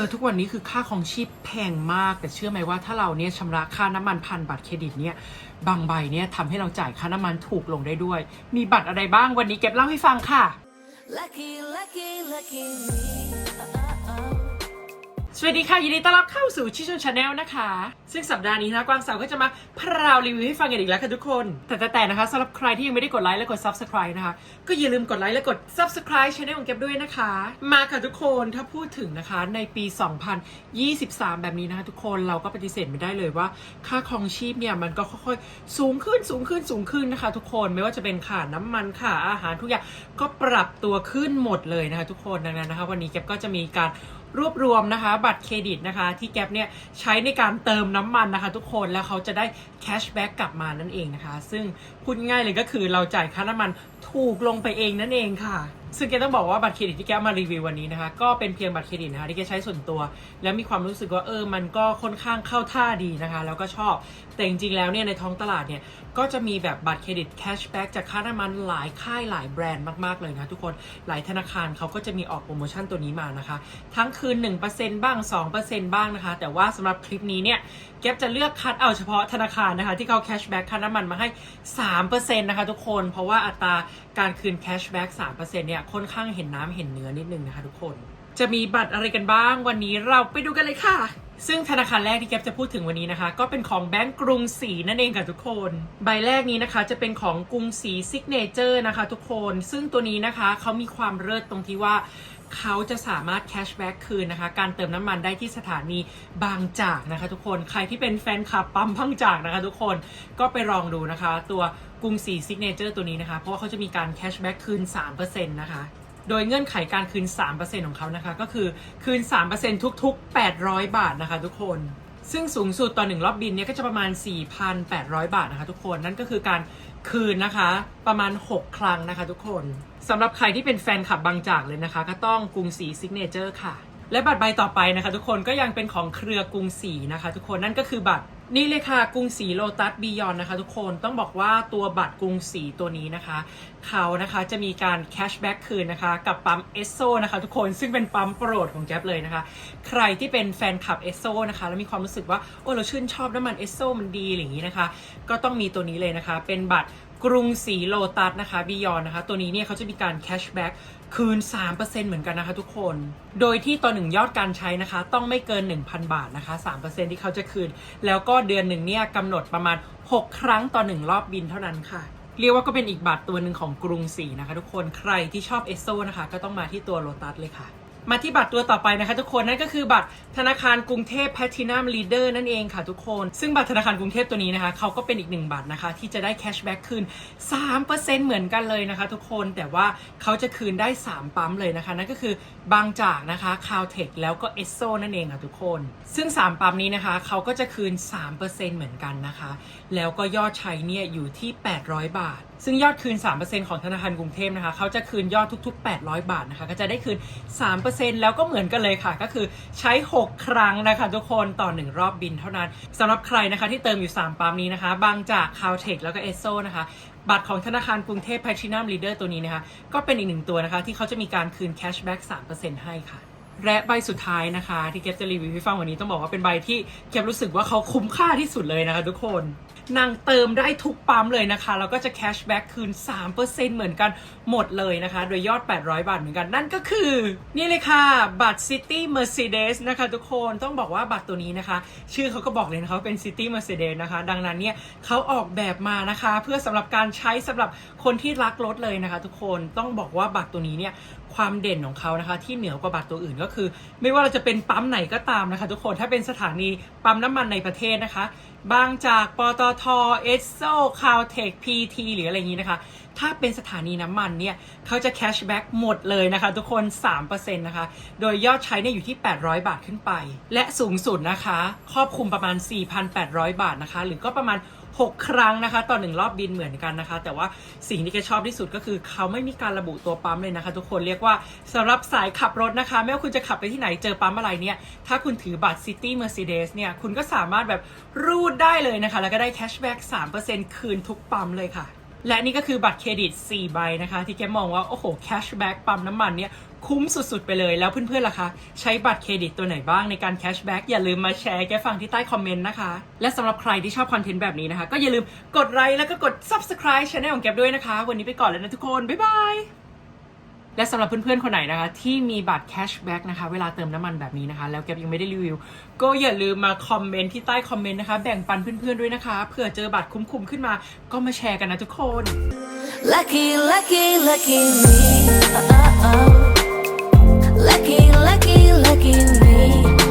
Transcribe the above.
อทุกวันนี้คือค่าของชีพแพงมาก แต่เชื่อไหมว่าถ้าเราเนี่ยชำระค่าน้ำมันพันบัตรเครดิตเนี่ยบางใบเนี่ยทำให้เราจ่ายค่าน้ำมันถูกลงได้ด้วย มีบัตรอะไรบ้างวันนี้เก็บเล่าให้ฟังค่ะ Lucky, lucky, lucky me. สวัสดีค่ะ ยินดีต้อนรับเข้าสู่ชิชนชาแนลนะคะ ซึ่งสัปดาห์นี้นะกวางสาวก็จะมาพราวรีวิวให้ฟังกันอีกแล้วค่ะทุกคนแต่แต่แต่นะคะสำหรับใครที่ยังไม่ได้กดไลค์และกด subscribe นะคะ ก็อย่าลืมกดไลค์และกด subscribe ช anel ของเก็บด้วยนะคะ มาค่ะทุกคนถ้าพูดถึงนะคะในปี 2023 แบบนี้นะคะทุกคนเราก็ปฏิเสธไม่ได้เลยว่า ค่าครองชีพเนี่ยมันก็ค่อยๆ สูงขึ้นสูงขึ้นสูงขึ้นนะคะ ทุกคนไม่ว่าจะเป็นค่าน้ำมันค่าอาหารทุกอย่างก็ปรับตัวขึ้นหมดเลยนะคะ ทุกคนดังนั้นนะคะ วันนี้เก็บก็จะมีการรวบรวมนะคะบัตรเครดิตนะคะที่แก๊ปเนี่ยใช้ในการเติมน้ำมันนะคะ ทุกคนแล้วเขาจะได้แคชแบ็กกลับมานั่นเองนะคะ ซึ่งพูดง่ายเลยก็คือเราจ่ายค่าน้ำมันถูกลงไปเองนั่นเองค่ะ ซึ่งแกต้องบอกว่าบัตรเครดิตที่แกเอามารีวิววันนี้นะคะ ก็เป็นเพียงบัตรเครดิตนะคะที่แกใช้ส่วนตัว แล้วมีความรู้สึกว่าเออมันก็ค่อนข้างเข้าท่าดีนะคะ แล้วก็ชอบ แต่จริงๆแล้วเนี่ยในท้องตลาดเนี่ยก็จะมีแบบบัตรเครดิตแคชแบ็กจากค่าน้ำมันหลายค่ายหลายแบรนด์มากๆเลยนะทุกคนหลายธนาคารเขาก็จะมีออกโปรโมชั่นตัวนี้มานะคะ ทั้งคืน 1%บ้าง 2%บ้างนะคะ แต่ว่าสำหรับคลิปนี้เนี่ยแก๊ปจะเลือกคัดเอาเฉพาะธนาคารนะคะที่เขาแคชแบ็กค่าน้ำมันมาให้3%นะคะทุกคน เพราะว่าอัตราการคืนแคชแบ็ก3%เนี่ยค่อนข้างเห็นน้ำเห็นเนื้อนิดนึงนะคะทุกคน จะมีบัตรอะไรกันบ้างวันนี้เราไปดูกันเลยค่ะ ซึ่งธนาคารแรกที่แก๊ปจะพูดถึงวันนี้นะคะ ก็เป็นของแบงก์กรุงศรีนั่นเองค่ะทุกคน ใบแรกนี้นะคะจะเป็นของกรุงศรีซิกเนเจอร์นะคะ ทุกคน ซึ่งตัวนี้นะคะเขามีความเลิศตรงที่ว่า เขาจะสามารถแคชแบ็กคืนนะคะ การเติมน้ำมันได้ที่สถานีบางจากนะคะทุกคน ใครที่เป็นแฟนคลับปั๊มบางจากนะคะทุกคน ก็ไปลองดูนะคะ ตัวกรุงศรีซิกเนเจอร์ตัวนี้นะคะ เพราะว่าเขาจะมีการแคชแบ็กคืน 3%นะคะ โดยเงื่อนไขการคืน 3%ของเขานะคะ ก็คือคืน 3%ทุก ๆ 800 บาทนะคะทุกคน ซึ่งสูงสุดต่อหนึ่งรอบบินเนี่ยก็จะประมาณ 4,800 บาทนะคะทุกคนนั่นก็คือการคืนนะคะประมาณ 6 ครั้งนะคะทุกคนสำหรับใครที่เป็นแฟนคลับบางจากเลยนะคะ ก็ต้องกรุงศรีซิกเนเจอร์ค่ะ และบัตรใบต่อไปนะคะ ทุกคนก็ยังเป็นของเครือกรุงศรีนะคะ ทุกคนนั่นก็คือบัตร นี่เลยค่ะกรุงศรีโลตัสบียอนนะคะทุกคนต้องบอกว่าตัวบัตรกรุงศรีตัวนี้นะคะ เขานะคะจะมีการแคชแบ็กคืนนะคะ กับปั๊มเอสโซนะคะทุกคนซึ่งเป็นปั๊มโปรดของแจ๊บเลยนะคะ ใครที่เป็นแฟนคลับเอสโซนะคะ แล้วมีความรู้สึกว่า โอ้เราชื่นชอบน้ำมันเอสโซมันดีอะไรอย่างนี้นะคะ ก็ต้องมีตัวนี้เลยนะคะ เป็นบัตร กรุงศรีโลตัสนะคะบียอนนะคะ ตัวนี้เนี่ยเขาจะมีการแคชแบ็กคืน 3%เหมือนกันนะคะทุกคน โดยที่ต่อหนึ่งยอดการใช้นะคะ ต้องไม่เกิน 1,000 บาทนะคะ 3%ที่เขาจะคืน แล้วก็เดือนหนึ่งเนี่ยกำหนดประมาณ 6 ครั้งต่อ 1 รอบบินเท่านั้นค่ะเรียกว่าก็เป็นอีกบัตรตัวหนึ่งของกรุงศรีนะคะ ทุกคนใครที่ชอบเอสโซนะคะ ก็ต้องมาที่ตัวโลตัสเลยค่ะ มาที่บัตรตัวต่อไปนะคะทุกคนนั่นก็คือบัตรธนาคารกรุงเทพแพทินัมลีเดอร์นั่นเองค่ะทุกคน ซึ่งบัตรธนาคารกรุงเทพตัวนี้นะคะเขาก็เป็นอีกหนึ่งบัตรนะคะ ที่จะได้แคชแบ็กคืน 3%เหมือนกันเลยนะคะทุกคนแต่ว่าเขาจะคืนได้ 3 ปั๊มเลยนะคะ นั่นก็คือบางจากนะคะคาวเทคแล้วก็เอสโซนั่นเองค่ะทุกคน ซึ่ง 3 ปั๊มนี้นะคะเขาก็จะคืน 3%เหมือนกันนะคะ แล้วก็ยอดใช้เนี่ยอยู่ที่ 800 บาท ซึ่งยอดคืน 3%ของธนาคารกรุงเทพนะคะเขาจะคืนยอดทุก ๆ 800 บาทนะคะก็จะได้คืน 3%แล้วก็เหมือนกันเลยค่ะ ก็คือใช้ 6 ครั้งนะคะทุกคนต่อ 1 รอบบินเท่านั้นสำหรับใครนะคะที่เติมอยู่ 3ปั๊มนี้นะคะ บางจากคาวเทคแล้วก็เอสโซนะคะบัตรของธนาคารกรุงเทพแพทินัมลีเดอร์ตัวนี้นะคะก็เป็นอีกหนึ่งตัวนะคะที่เขาจะมีการคืนแคชแบ็ก3%ให้ค่ะและใบสุดท้ายนะคะ ที่เก็บจะรีวิวให้ฟังวันนี้ต้องบอกว่าเป็นใบที่เก็บรู้สึกว่าเขาคุ้มค่าที่สุดเลยนะคะทุกคน นางเติมได้ทุกปั๊มเลยนะคะแล้วก็จะแคชแบ็กคืน 3%เหมือนกันหมดเลยนะคะ โดยยอด 800 บาทเหมือนกัน นั่นก็คือ นี่เลยค่ะ บัตร City Mercedes นะคะทุกคนต้องบอกว่าบัตรตัวนี้นะคะ ชื่อเขาก็บอกเลยนะคะเป็น City Mercedes นะคะ ดังนั้นเนี่ยเขาออกแบบมานะคะ เพื่อสำหรับการใช้สำหรับคนที่รักรถเลยนะคะ ทุกคนต้องบอกว่าบัตรตัวนี้เนี่ย ความเด่นของเขานะคะ ที่เหนือกว่าบัตรตัวอื่นก็คือ ไม่ว่าเราจะเป็นปั๊มไหนก็ตามนะคะ ทุกคนถ้าเป็นสถานีปั๊มน้ำมันในประเทศนะคะ บางจากปตทเอสโซคาวเทคพีทีหรืออะไรอย่างนี้นะคะ ถ้าเป็นสถานีน้ำมันเนี่ยเขาจะแคชแบ็กหมดเลยนะคะ ทุกคน 3%นะคะ โดยยอดใช้เนี่ยอยู่ที่ 800 บาทขึ้นไป และสูงสุดนะคะ ครอบคลุมประมาณ 4,800 บาทนะคะ หรือก็ประมาณ 6 ครั้งนะคะ ต่อหนึ่งรอบบินเหมือนกันนะคะ แต่ว่าสิ่งที่แกชอบที่สุดก็คือ เขาไม่มีการระบุตัวปั๊มเลยนะคะ ทุกคนเรียกว่าสำหรับสายขับรถนะคะ ไม่ว่าคุณจะขับไปที่ไหนเจอปั๊มอะไรเนี่ย ถ้าคุณถือบัตร City Mercedes เนี่ย คุณก็สามารถแบบรูดได้เลยนะคะ แล้วก็ได้แคชแบ็ก3%คืนทุกปั๊มเลยค่ะและนี่ก็คือบัตรเครดิต 4 ใบนะคะ ที่แกมองว่า โอ้โห แคชแบ็กปั๊มน้ำมันเนี่ย คุ้มสุดๆไปเลย แล้วเพื่อนๆล่ะคะ ใช้บัตรเครดิตตัวไหนบ้างในการแคชแบ็กอย่าลืมมาแชร์แกฟังที่ใต้คอมเมนต์นะคะ และสำหรับใครที่ชอบคอนเทนต์แบบนี้นะคะ ก็อย่าลืมกดไลค์แล้วก็กด subscribe ช anel ของแกด้วยนะคะ วันนี้ไปก่อนแล้วนะทุกคน บ๊ายบายและสำหรับเพื่อนๆ คนไหนนะคะ ที่มีบัตรแคชแบ็กนะคะ เวลาเติมน้ำมันแบบนี้นะคะ แล้วแกยังไม่ได้รีวิว ก็อย่าลืมมาคอมเมนต์ที่ใต้คอมเมนต์นะคะ แบ่งปันเพื่อนๆ ด้วยนะคะ เผื่อเจอบัตรคุ้มๆ ขึ้นมา ก็มาแชร์กันนะทุกคน Lucky, lucky, lucky me. Uh, uh, uh. Lucky, lucky, lucky me.